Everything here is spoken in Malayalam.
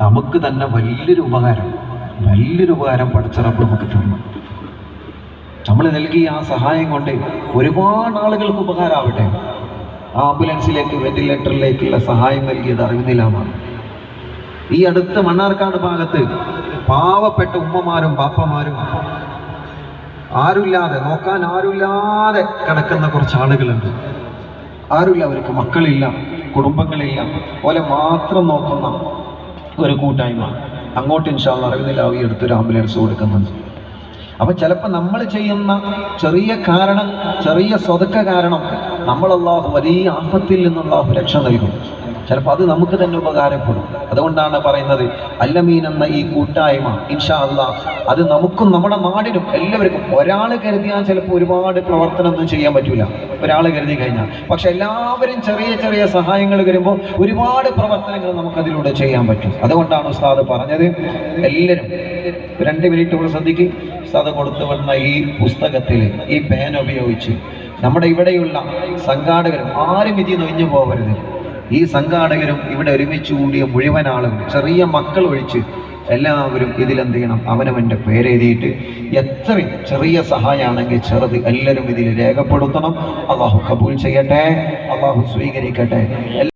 നമുക്ക് തന്നെ വലിയൊരു ഉപകാരം വലിയൊരു ഉപകാരം പഠിച്ചറപ്പ് നമുക്ക് തന്നു നമ്മൾ നൽകിയ ആ സഹായം കൊണ്ട് ഒരുപാട് ആളുകൾക്ക് ഉപകാരമാവട്ടെ ആംബുലൻസിലേക്ക് വെന്റിലേറ്ററിലേക്കുള്ള സഹായം നൽകിയത് അറിവിനിലാമാണ് ഈ അടുത്ത മണ്ണാർക്കാട് ഭാഗത്ത് പാവപ്പെട്ട ഉമ്മമാരും പാപ്പമാരും ആരുമില്ലാതെ നോക്കാൻ ആരുമില്ലാതെ കിടക്കുന്ന കുറച്ച് ആളുകളുണ്ട്. ആരുമില്ല അവർക്ക് മക്കളില്ല കുടുംബങ്ങളില്ല. പോലെ മാത്രം നോക്കുന്ന ഒരു കൂട്ടായ്മ. അങ്ങോട്ട് ഇൻഷാള്ള അറിവിനില്ല ഈ അടുത്തൊരു ആംബുലൻസ് കൊടുക്കുന്നുണ്ട്. അപ്പൊ ചിലപ്പോൾ നമ്മൾ ചെയ്യുന്ന ചെറിയ കാരണം ചെറിയ സ്വതക്ക കാരണം നമ്മൾ അള്ളാഹു വലിയ ആപത്തിൽ നിന്നുള്ളാഹു രക്ഷ നൽകും. ചിലപ്പോൾ അത് നമുക്ക് തന്നെ ഉപകാരപ്പെടും. അതുകൊണ്ടാണ് പറയുന്നത് അല്ലമീൻ എന്ന ഈ കൂട്ടായ്മ ഇൻഷാ അള്ളാഹ് അത് നമുക്കും നമ്മുടെ നാടിനും എല്ലാവർക്കും ഒരാൾ കരുതിയാൽ ചിലപ്പോൾ ഒരുപാട് പ്രവർത്തനമൊന്നും ചെയ്യാൻ പറ്റൂല. ഒരാൾ കരുതി കഴിഞ്ഞാൽ. പക്ഷെ എല്ലാവരും ചെറിയ ചെറിയ സഹായങ്ങൾ വരുമ്പോൾ ഒരുപാട് പ്രവർത്തനങ്ങൾ നമുക്കതിലൂടെ ചെയ്യാൻ പറ്റും. അതുകൊണ്ടാണ് ഉസ്താദ് പറഞ്ഞത് എല്ലാവരും രണ്ട് മിനിറ്റ് കൂടെ ശ്രദ്ധിക്കും. ഉസ്താദ് കൊടുത്തു വന്ന ഈ പുസ്തകത്തിൽ ഈ പേന ഉപയോഗിച്ച് നമ്മുടെ ഇവിടെയുള്ള സംഘാടകരും ആരും ഇതിൽ നൊഴിഞ്ഞു പോകരുത്. ഈ സംഘാടകരും ഇവിടെ ഒരുമിച്ച് കൂടിയ മുഴുവൻ ആളും ചെറിയ മക്കൾ ഒഴിച്ച് എല്ലാവരും ഇതിലെന്ത് ചെയ്യണം? അവനവന്റെ പേരെഴുതിയിട്ട് എത്രയും ചെറിയ സഹായമാണെങ്കിൽ ചെറുത് എല്ലാവരും ഇതിൽ രേഖപ്പെടുത്തണം. അള്ളാഹു കബൂൽ ചെയ്യട്ടെ. അള്ളാഹു സ്വീകരിക്കട്ടെ.